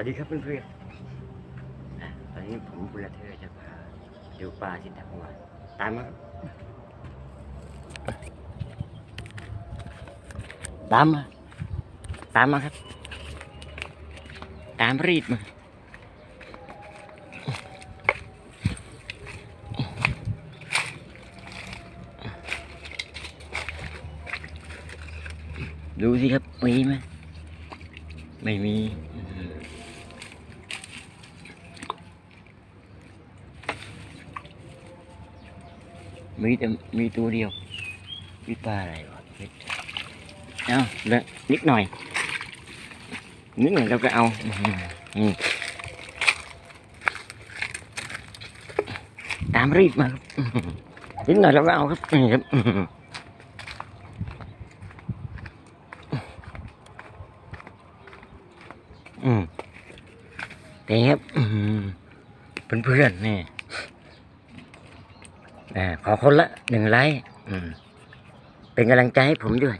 วัสดีครับเพื่อนๆตอนนี้ผมบุญเธอจะพาดูปลาที่ตะกัวตามมาตามมาตามมาครับ ตามรีดมาดูสิครับมีไหมไม่มีอื มีแต่มีตัวเดียวมีปลาอะไรวะเม็ดเอาละนิดหน่อย นิดหน่อยเราก็เอาอืตามรีบมาครับนิดหน่อยเราก็เอาครับนี่ครับอืมอืมนี่ครับเพื่อนๆนี่ อขอคนละหนึ่งไลค์เป็นกำลังใจให้ผมด้วย